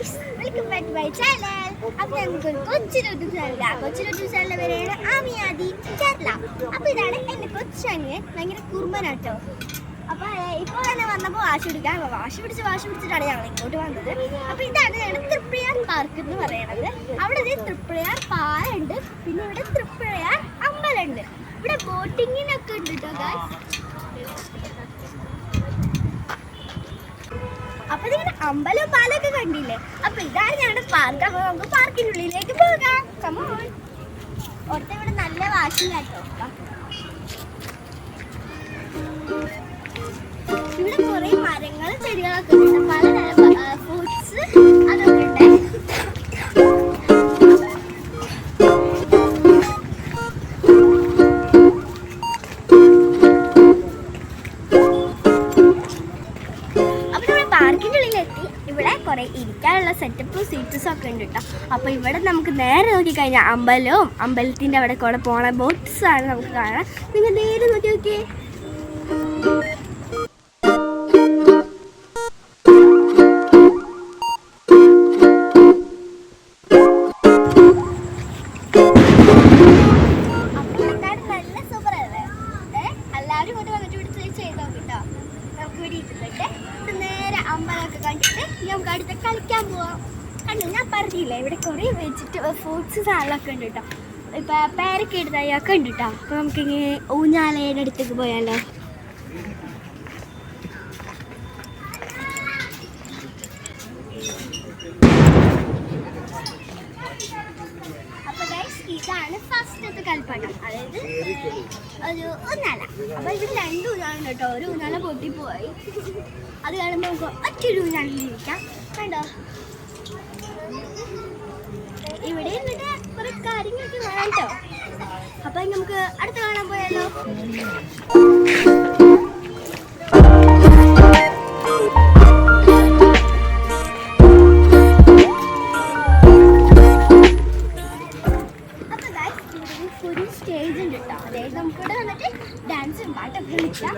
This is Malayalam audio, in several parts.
Guys welcome back to my channel അപ്പോൾ നമുക്ക് കൊച്ചു യൂട്യൂബ് ചാനൽ ആ. കൊച്ചു യൂട്യൂബ് ചാനലിന്റെ പേരാണ് ആമിയാദി കേരള. അപ്പോൾ ഇതാണ് എന്റെ കൊച്ചനിയൻ ഭയങ്കര കുർബനാട്ടോ അപ്പോൾ ഇപ്പോൾ തന്നെ വന്നപ്പോൾ വാശി പിടിക്കാൻ വാശി പിടിച്ച് വാശി പിടിച്ചിട്ടാണ് ഞങ്ങൾ ഇങ്ങോട്ട് വന്നത്. അപ്പോൾ ഇതാണ് ഞങ്ങളുടെ തൃപ്രയാർ പാർക്ക് എന്ന് പറയുന്നത്. അവിടെ ഒരു തൃപ്രയാർ പാലുണ്ട് പിന്നെ ഇവിടെ തൃപ്രയാർ അമ്പലമുണ്ട്. ഇവിടെ ബോട്ടിങ്ങിനൊക്കെ ഉണ്ട് കേട്ടോ ഗൈസ് അപ്പൊ നിങ്ങൾ അമ്പലവും പാലൊക്കെ കണ്ടില്ലേ? അപ്പൊ ഇതാണ് ഞങ്ങളുടെ പാർക്ക് അപ്പൊ നമുക്ക് പാർക്കിനുള്ളിലേക്ക് പോകാം. കമോൺ ഒറ്റ ഇവിടെ നല്ല വാശി കേട്ടോ. ഇവിടെ കുറെ മരങ്ങളും ചെടികളൊക്കെ ഉണ്ട്. പല ഇവിടെ കുറേ ഇരിക്കാനുള്ള സെറ്റപ്പും സീറ്റ്സും ഒക്കെ ഉണ്ട് കേട്ടോ അപ്പോൾ ഇവിടെ നമുക്ക് നേരെ നോക്കി കഴിഞ്ഞാൽ അമ്പലവും അമ്പലത്തിന്റെ അവിടെ കൂടെ പോണ ബോട്ട്സ് ആണ് നമുക്ക് കാണാം നിങ്ങൾ നേരെ നോക്കി നോക്കിയേ. അമ്പലമൊക്കെ കണ്ടിട്ട് നമുക്ക് അടുത്ത് കളിക്കാൻ പോവാം. കണ്ടു ഞാൻ പറഞ്ഞില്ല ഇവിടെ കുറേ വെജിറ്റബിൾ ഫ്രൂട്ട്സ് സാധനമൊക്കെ ഉണ്ട് കേട്ടോ. ഇപ്പൊ പേരൊക്കെ എടുത്തായൊക്കെ ഉണ്ട് കേട്ടോ. അപ്പൊ നമുക്കിങ്ങനെ ഊഞ്ഞാലയുടെ അടുത്തേക്ക് പോയാലോ. ഫസ്റ്റത്തെ കളിപ്പാട്ടം അതായത് ഒരു ഊന്നാല അപ്പൊ ഇതിൽ രണ്ട് ഊഞ്ഞാലുണ്ട് കേട്ടോ. ഒരു ഊന്നാല പൊട്ടിപ്പോയി അത് കാണുമ്പോൾ നമുക്ക് ഒറ്റൊരു ഊന്നാലിരിക്കാം കണ്ടോ? ഇവിടെ എന്നിട്ട് കുറെ കാര്യങ്ങളൊക്കെ വേണം കേട്ടോ. അപ്പൊ നമുക്ക് അടുത്ത് കാണാൻ പോയാലോ? ഒരു സ്റ്റേജ് ഉണ്ട് ട്ടോ. അതായത് നമുക്കിവിടെ വന്നിട്ട് ഡാൻസും പാട്ടൊക്കെ കളിക്കാം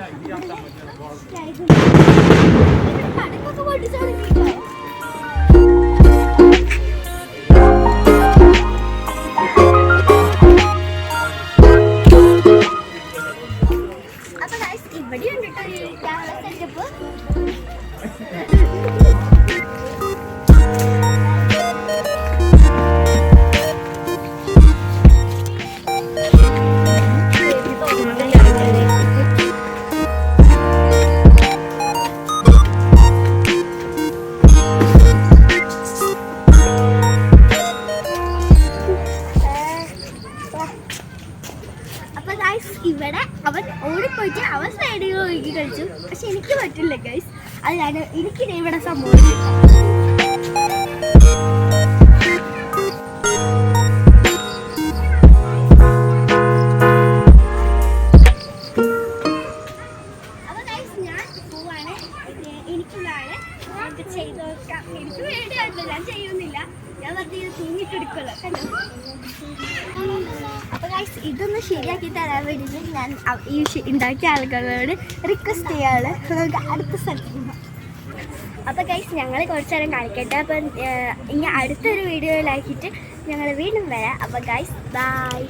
ഇവിടെ അവൻ ഓടിപ്പോയിട്ട് അവൻ സൈഡിൽ ഒഴുകി കളിച്ചു. പക്ഷെ എനിക്ക് പറ്റില്ല ഗൈസ് അതാണ് എനിക്കിത് ഇവിടെ സംഭവിച്ചത്. എനിക്കുള്ളതാണ്. എനിക്ക് ഞാൻ ചെയ്യുന്നില്ല. ഞാൻ വെറുതെ തൂങ്ങിട്ടെടുക്കുമല്ലോ കണ്ടോ? ഗൈസ് ഇതൊന്ന് ശരിയാക്കി തരാൻ വേണ്ടിയിട്ട് ഞാൻ ഈ ഉണ്ടാക്കിയ ആളുകളോട് റിക്വസ്റ്റ് ചെയ്യാണ് നമുക്ക് അടുത്ത സ്ഥലത്ത് അപ്പോൾ അപ്പൊ ഗൈസ് ഞങ്ങൾ കുറച്ച് നേരം കളിക്കട്ടെ. അപ്പം ഇനി അടുത്തൊരു വീഡിയോയിലാക്കിയിട്ട് ഞങ്ങൾ വീണ്ടും വരാം. അപ്പോൾ ഗൈസ് ബൈ